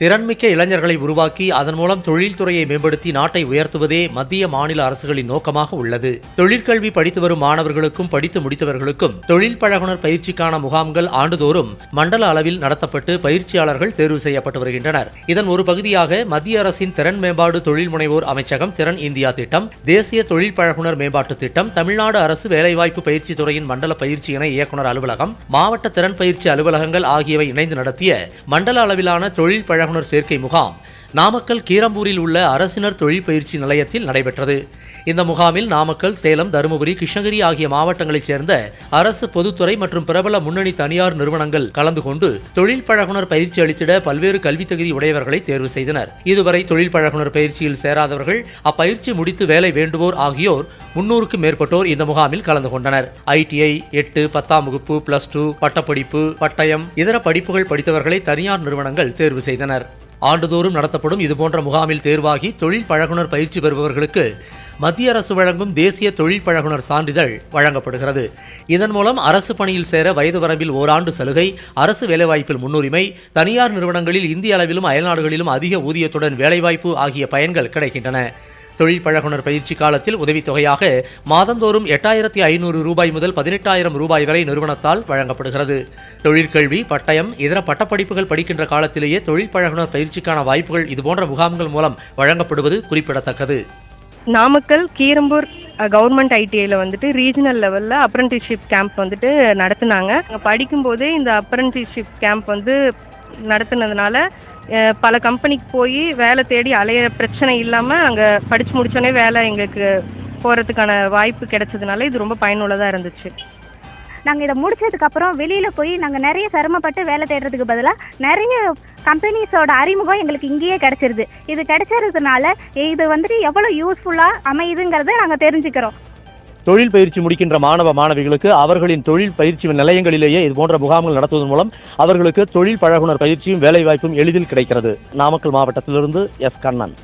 திறன்மிக்க இளைஞர்களை உருவாக்கி அதன் மூலம் தொழில்துறையை மேம்படுத்தி நாட்டை உயர்த்துவதே மத்திய மாநில அரசுகளின் நோக்கமாக உள்ளது. தொழிற்கல்வி படித்து வரும் மாணவர்களுக்கும் படித்து முடித்தவர்களுக்கும் தொழில் பழகுனர் பயிற்சிக்கான முகாம்கள் ஆண்டுதோறும் மண்டல அளவில் நடத்தப்பட்டு பயிற்சியாளர்கள் தேர்வு செய்யப்பட்டு வருகின்றனர். இதன் ஒரு பகுதியாக மத்திய அரசின் திறன் மேம்பாடு தொழில் முனைவோர் அமைச்சகம் திறன் இந்தியா திட்டம் தேசிய தொழில் பழகுனர் மேம்பாட்டு திட்டம் தமிழ்நாடு அரசு வேலைவாய்ப்பு பயிற்சி துறையின் மண்டல பயிற்சி இணை இயக்குநர் அலுவலகம் மாவட்ட திறன் பயிற்சி அலுவலகங்கள் ஆகியவை இணைந்து நடத்திய மண்டல அளவிலான தொழில் பழகுனர் சேர்க்கை முகாம். நாமக்கல் கீரம்பூரில் உள்ள அரசினர் தொழில் பயிற்சி நிலையத்தில் நடைபெற்றது. இந்த முகாமில் நாமக்கல் சேலம் தருமபுரி கிருஷ்ணகிரி ஆகிய மாவட்டங்களைச் சேர்ந்த அரசு பொதுத்துறை மற்றும் பிரபல முன்னணி தனியார் நிறுவனங்கள் கலந்து கொண்டு தொழில் பழகுனர் பயிற்சி அளித்திட பல்வேறு கல்வித் தகுதி உடையவர்களை தேர்வு செய்தனர். இதுவரை தொழில் பழகுனர் பயிற்சியில் சேராதவர்கள் அப்பயிற்சி முடித்து வேலை வேண்டுவோர் ஆகியோர் முன்னூறுக்கும் மேற்பட்டோர் இந்த முகாமில் கலந்து கொண்டனர். ஐடிஐ எட்டு பத்தாம் வகுப்பு பிளஸ் டூ பட்டப்படிப்பு பட்டயம் இதர படிப்புகள் படித்தவர்களை தனியார் நிறுவனங்கள் தேர்வு செய்தனர். ஆண்டுதோறும் நடத்தப்படும் இதுபோன்ற முகாமில் தேர்வாகி தொழில் பழகுனர் பயிற்சி பெறுபவர்களுக்கு மத்திய அரசு வழங்கும் தேசிய தொழில் பழகுனர் சான்றிதழ் வழங்கப்படுகிறது. இதன் மூலம் அரசு பணியில் சேர வயது வரம்பில் ஓராண்டு சலுகை அரசு வேலைவாய்ப்பில் முன்னுரிமை தனியார் நிறுவனங்களில் இந்திய அளவிலும் அயல்நாடுகளிலும் அதிக ஊதியத்துடன் வேலைவாய்ப்பு ஆகிய பயன்கள் கிடைக்கின்றன. தொழில் பழகுனர் பயிற்சி காலத்தில் உதவித்தொகையாக மாதந்தோறும் எட்டாயிரத்தி ஐநூறு ரூபாய் முதல் பதினெட்டாயிரம் ரூபாய் வரை நிறுவனத்தால் வழங்கப்படுகிறது. தொழிற்கல்வி பட்டயம் இதர பட்டப்படிப்புகள் படிக்கின்ற காலத்திலேயே தொழில் பழகுனர் பயிற்சிக்கான வாய்ப்புகள் இதுபோன்ற முகாம்கள் மூலம் வழங்கப்படுவது குறிப்பிடத்தக்கது. நாமக்கல் கீரம்பூர் கவர்மெண்ட் ஐடிஐயில் வந்துட்டு ரீஜனல் லெவலில் அப்ரண்டிஸ்ஷிப் கேம்ப் வந்துட்டு நடத்துனாங்க. அங்கே படிக்கும்போதே இந்த அப்ரண்டிஸ்ஷிப் கேம்ப் வந்து நடத்துனதுனால பல கம்பெனிக்கு போய் வேலை தேடி அலைய பிரச்சனை இல்லாமல் அங்கே படித்து முடித்தோடனே வேலை எங்களுக்கு போகிறதுக்கான வாய்ப்பு கிடைச்சதுனால இது ரொம்ப பயனுள்ளதாக இருந்துச்சு. நாங்கள் இதை முடிச்சதுக்கப்புறம் வெளியில் போய் நாங்கள் நிறைய சிரமப்பட்டு வேலை தேடுறதுக்கு பதிலாக நிறைய கம்பெனிஸோட அறிமுகம் எங்களுக்கு இங்கேயே கிடச்சிருது. இது கிடைச்சதுனால இது வந்துட்டு எவ்வளோ யூஸ்ஃபுல்லாக அமையுதுங்கிறத நாங்கள் தெரிஞ்சுக்கிறோம். தொழில் பயிற்சி முடிக்கின்ற மாணவ மாணவிகளுக்கு அவர்களின் தொழில் பயிற்சி நிலையங்களிலேயே இதுபோன்ற முகாம்கள் நடத்துவதன் மூலம் அவர்களுக்கு தொழில் பழகுனர் பயிற்சியும் வேலைவாய்ப்பும் எளிதில் கிடைக்கிறது. நாமக்கல் மாவட்டத்திலிருந்து எஸ். கண்ணன்.